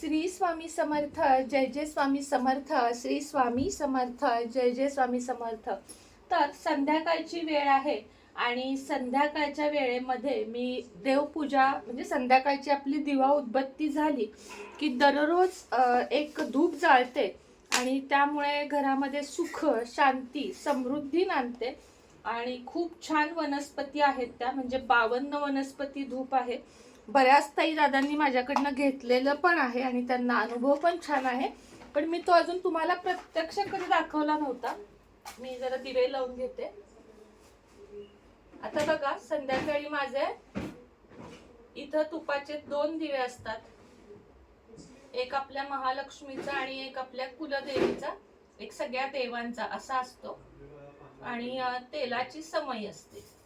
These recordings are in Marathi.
श्री स्वामी समर्थ जय जय स्वामी समर्थ श्री स्वामी समर्थ जय जय स्वामी समर्थ. तर संध्याकाळची वेळ आहे आणि संध्याकाळच्या वेळेमध्ये मी देवपूजा म्हणजे संध्याकाळची आपली दिवा उदबत्ती झाली की दररोज एक धूप जाळते आणि त्यामुळे घरामध्ये सुख शांती समृद्धी नांदते आणि खूप छान वनस्पती आहेत त्या म्हणजे बावन्न वनस्पती धूप आहे. बऱ्याच ताई दादांनी माझ्याकडनं घेतलेलं पण आहे आणि त्यांना अनुभव पण छान आहे. पण मी तो अजून तुम्हाला प्रत्यक्ष कधी दाखवला नव्हता. मी जरा दिवे लावून घेते. आता बघा संध्याकाळी माझे इथं तुपाचे दोन दिवे असतात. एक आपल्या महालक्ष्मीचा आणि एक आपल्या कुलदेवीचा एक सगळ्या देवांचा असा असतो. आणि तेलाची समई असते.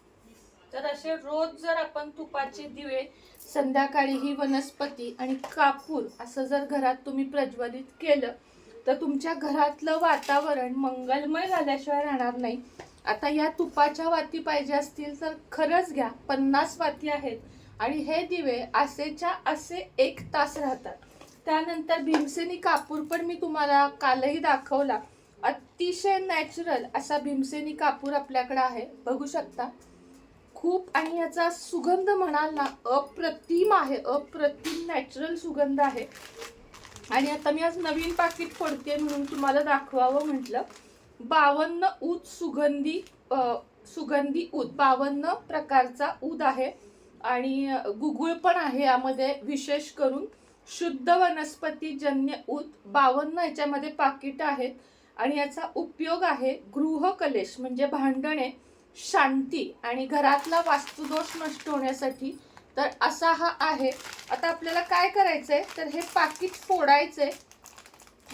तर असे रोज जर आपण तुपाचे दिवे संध्याकाळी ही वनस्पती आणि कापूर असं जर घरात तुम्ही प्रज्वलित केलं तर तुमच्या घरातलं वातावरण मंगलमय झाल्याशिवाय राहणार नाही. आता या तुपाच्या वाती पाहिजे असतील तर खरंच घ्या पन्नास वाती आहेत आणि हे दिवे असेच्या असे एक तास राहतात. त्यानंतर भीमसेनी कापूर पण मी तुम्हाला कालही दाखवला. अतिशय नॅचरल असा भीमसेनी कापूर आपल्याकडे आहे. बघू शकता. खूप आणि याचा सुगंध म्हणाल ना अप्रतिम आहे अप्रतिम नॅचरल सुगंध आहे. आणि आता मी आज नवीन पाकिट फोडते म्हणून तुम्हाला दाखवावं म्हटलं. बावन्न ऊद सुगंधी सुगंधी ऊद बावन्न प्रकारचा ऊद आहे. आणि गुगुळ पण आहे यामध्ये विशेष करून. शुद्ध वनस्पती जन्य ऊद बावन्न याच्यामध्ये पाकिट आहेत. आणि याचा उपयोग आहे गृहकलेश म्हणजे भांडणे. शांती आणि घरातला वास्तुदोष नष्ट होण्यासाठी. तर असा हा आहे. आता आपल्याला काय करायचं आहे तर हे पाकिट फोडायचंय.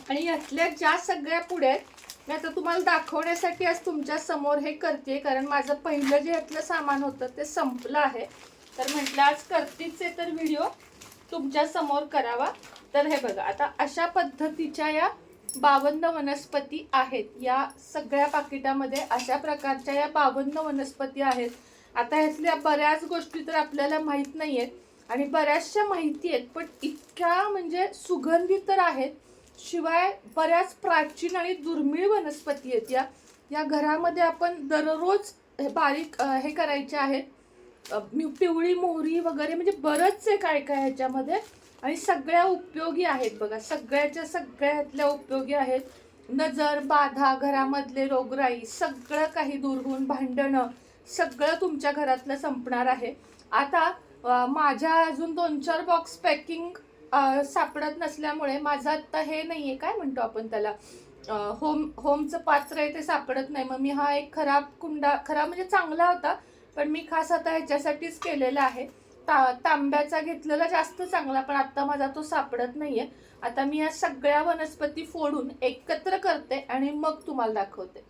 आणि यातल्या ज्या सगळ्या पुढे आहेत मी आता तुम्हाला दाखवण्यासाठी आज तुमच्यासमोर हे करते कारण माझं पहिलं जे यातलं सामान होतं ते संपलं आहे. तर म्हटलं आज करतीच आहे तर व्हिडिओ तुमच्यासमोर करावा. तर हे बघा आता अशा पद्धतीच्या या बावन्न वनस्पती आहेत. या सगळ्या पाकिटामध्ये अशा प्रकारच्या या बावन्न वनस्पती आहेत. आता ह्यातल्या बऱ्याच गोष्टी तर आपल्याला माहीत नाही आहेत आणि बऱ्याचशा माहिती आहेत पण इतक्या म्हणजे सुगंधी तर आहेत. शिवाय बऱ्याच प्राचीन आणि दुर्मिळ वनस्पती आहेत या. या घरामध्ये आपण दररोज हे बारीक हे करायचे आहेत. पिवळी मोहरी वगैरे म्हणजे बरंच आहे काय काय ह्याच्यामध्ये. आणि सगळ्या उपयोगी आहेत बघा. सगळ्याच्या सगळ्यातल्या उपयोगी आहेत नजर बाधा घरामधले रोगराई सगळं काही दूर होऊन भांडणं सगळं तुमच्या घरातलं संपणार आहे. आता माझ्या अजून दोन चार बॉक्स पॅकिंग सापडत नसल्यामुळे माझं आत्ता हे नाही आहे काय म्हणतो आपण त्याला? होम होमचं पात्र आहे ते सापडत नाही. मग मी हा एक खराब कुंडा खराब म्हणजे चांगला होता पण मी खास आता ह्याच्यासाठीच केलेला आहे. ता तांब्याचा घेतलेला जास्त चांगला पण आता माझा तो सापडत नाहीये. आता मी या सगळ्या वनस्पती फोडून एकत्र करते आणि मग तुम्हाला दाखवते.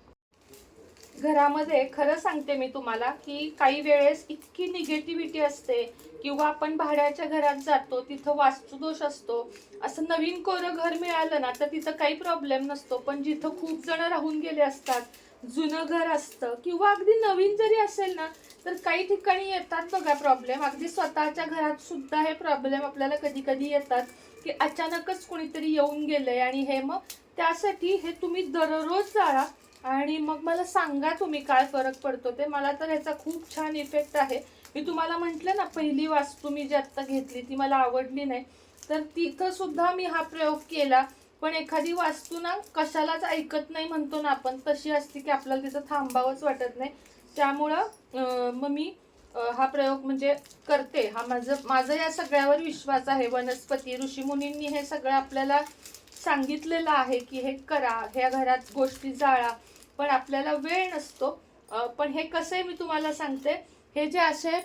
घरामध्ये खरं सांगते मी तुम्हाला की काही वेळेस इतकी निगेटिव्हिटी असते किंवा आपण भाड्याच्या घरात जातो तिथं वास्तुदोष असतो. असं नवीन कोरं घर मिळालं ना तर तिथं काही प्रॉब्लेम नसतो. पण जिथं खूप जण राहून गेले असतात जुनं घर असतं किंवा अगदी नवीन जरी असेल ना तर काही ठिकाणी येतात बघा प्रॉब्लेम अगदी स्वतःच्या घरात सुद्धा हे प्रॉब्लेम आपल्याला कधी कधी येतात की अचानकच कोणीतरी येऊन गेलंय आणि हे मग त्यासाठी हे तुम्ही दररोज जाळा. आणि मग मला सांगा तुम्ही काय फरक पडतो ते. मला तर ह्याचा खूप छान इफेक्ट आहे. मी तुम्हाला म्हटलं ना पहिली वास्तू मी जी आत्ता घेतली ती मला आवडली नाही. तर तिथं सुद्धा मी हा प्रयोग केला. पण एखादी वास्तू ना कशालाच ऐकत नाही म्हणतो ना आपण तशी असते की आपल्याला तिचं थांबावंच वाटत नाही. त्यामुळं मग मी हा प्रयोग म्हणजे करते. हा माझं माझा या सगळ्यावर विश्वास आहे. वनस्पती ऋषीमुनींनी हे सगळं आपल्याला सांगितलेलं आहे की हे करा ह्या घरात गोष्टी जाळा. पण आपल्याला वेळ नसतो. पण हे कसं आहे मी तुम्हाला सांगते. हे जे असे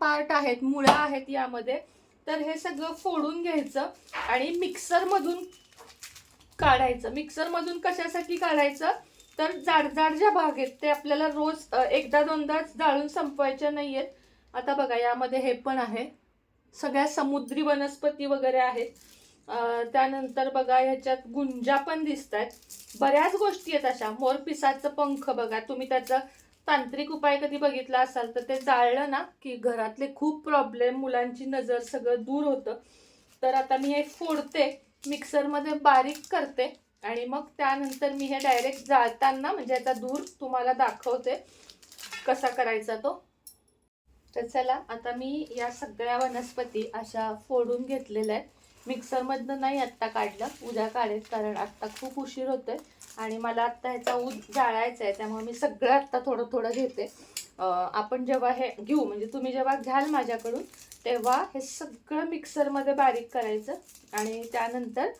पार्ट आहेत मुळं आहेत यामध्ये तर हे सगळं फोडून घ्यायचं आणि मिक्सरमधून काढायचं. मिक्सरमधून कशासाठी काढायचं? तर जाड जाड ज्या भाग आहेत ते आपल्याला रोज एकदा दोनदा जाळून संपवायच्या नाही आहेत आता बघा यामध्ये हे पण आहे. सगळ्या समुद्री वनस्पती वगैरे आहेत. त्यानंतर बघा ह्याच्यात गुंजा पण दिसत आहेत बऱ्याच गोष्टी आहेत अशा. मोरपिसाचं पंख बघा. तुम्ही त्याचा तांत्रिक उपाय कधी बघितला असाल तर ते जाळलं ना की घरातले खूप प्रॉब्लेम मुलांची नजर सगळं दूर होतं. तर आता मी हे फोडते. मिक्सरमध्ये बारीक करते आणि मग त्यानंतर मी हे डायरेक्ट जाळताना म्हणजे याचा दूर तुम्हाला दाखवते कसा करायचा तो. तर चला आता मी या सगळ्या वनस्पती अशा फोडून घेतलेल्या आहेत. मिक्सरमधनं नाही आत्ता काढलं उद्या काढेल कारण आत्ता खूप उशीर होतोय आणि मला आत्ता ह्याचा ऊद जाळायचा आहे त्यामुळे मी सगळं आत्ता थोडं थोडं घेते. आपण जेव्हा हे घेऊ म्हणजे तुम्ही जेव्हा घ्याल माझ्याकडून तेव्हा हे सगळं मिक्सरमध्ये बारीक करायचं आणि त्यानंतर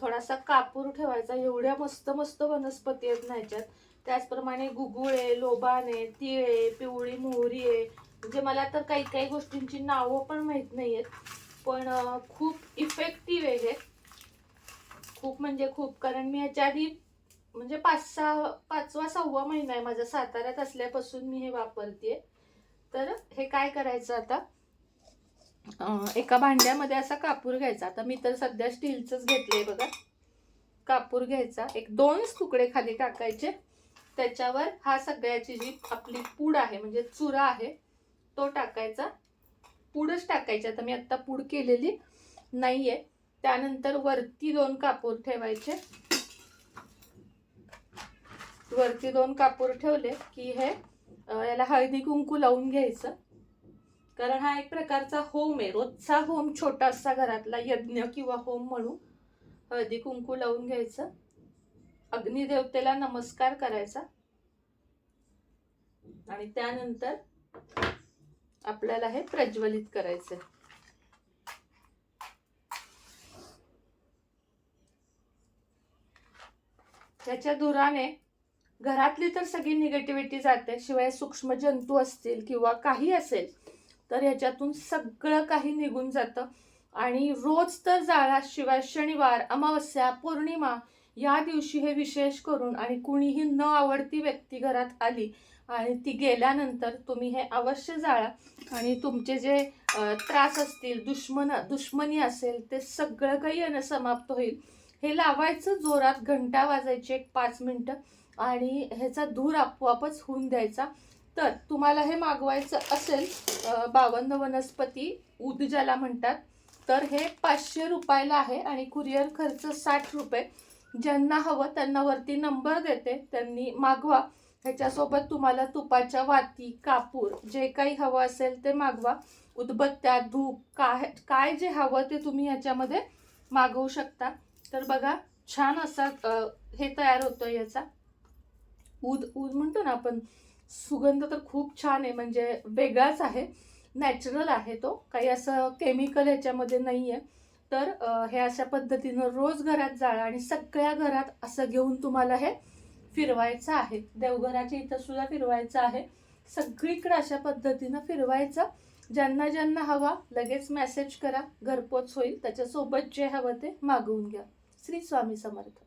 थोडासा कापूर ठेवायचा. एवढ्या मस्त मस्त वनस्पती आहेत ना ह्याच्यात. त्याचप्रमाणे गुगुळे लोबाने तिळे पिवळी मोहरी आहे. म्हणजे मला तर काही काही गोष्टींची नावं पण माहीत नाही आहेत पण खूप इफेक्टिव्ह आहे हे खूप म्हणजे खूप. कारण मी ह्याच्या आधी म्हणजे पाच सहा पाचवा सहावा महिना आहे माझा. साताऱ्यात असल्यापासून मी हे वापरते तर हे काय करायचं आता? एका भांड्यामध्ये असा कापूर घ्यायचा. आता मी तर सध्या स्टीलचंच घेतलंय बघा. कापूर घ्यायचा. एक दोनच तुकडे खाली टाकायचे. त्याच्यावर हा सगळ्याची जी आपली पूड आहे म्हणजे चुरा आहे तो टाकायचा. पूडच टाकायची. आता मी आत्ता पूड केलेली नाही आहे त्यानंतर वरती दोन कापूर ठेवायचे. वरती दोन कापूर ठेवले की हे याला हळदी कुंकू लावून घ्यायचं. कारण हा एक प्रकारचा होम आहे. रोजचा होम छोटासा घरातला यज्ञ किंवा होम म्हणून हळदी कुंकू लावून घ्यायचं. अग्निदेवतेला नमस्कार करायचा. आणि त्यानंतर आपल्याला हे प्रज्वलित करायचं त्याच्या धुराने घरातली तर सगळी निगेटिव्हिटी जाते. शिवाय सूक्ष्म जंतू असतील किंवा काही असेल तर ह्याच्यातून सगळं काही निघून जातं. आणि रोज तर जाळा शिवाय शनिवार अमावस्या पौर्णिमा या दिवशी हे विशेष करून आणि कुणीही न आवडती व्यक्ती घरात आली आणि ती गेल्यानंतर तुम्ही हे अवश्य जाळा. आणि तुमचे जे त्रास असतील दुश्मन दुश्मनी असेल ते सगळं काही यानं समाप्त होईल. हे लावायचं जोरात घंटा वाजायची एक पाच मिनटं. आणि ह्याचा धूर आपोआपच होऊन द्यायचा. तर तुम्हाला हे मागवायचं असेल बावन्न वनस्पती उद ज्याला म्हणतात. तर हे पाचशे रुपयाला आहे आणि कुरिअर खर्च साठ रुपये. ज्यांना हवं त्यांना वरती नंबर देते त्यांनी मागवा. ह्याच्यासोबत तुम्हाला तुपाच्या वाती कापूर जे काही हवं असेल ते मागवा. उदबत्त्या धूप काय काय जे हवं ते तुम्ही ह्याच्यामध्ये मागवू शकता. तर बघा छान असा हे तयार होतं याचा. ऊद ऊद म्हणतो ना आपण सुगंध तर खूप छान आहे म्हणजे वेगळाच आहे नॅचरल आहे तो काही असं केमिकल ह्याच्यामध्ये नाही आहे तर हे अशा पद्धतीनं रोज घरात जाळा आणि सगळ्या घरात असं घेऊन तुम्हाला हे फिरवायचं आहे. देवघराच्या इथं सुद्धा फिरवायचं आहे. सगळीकडे अशा पद्धतीनं फिरवायचं. ज्यांना ज्यांना हवा लगेच मेसेज करा. घरपोच होईल. त्याच्यासोबत जे हवं ते मागवून घ्या. श्री स्वामी समर्थ.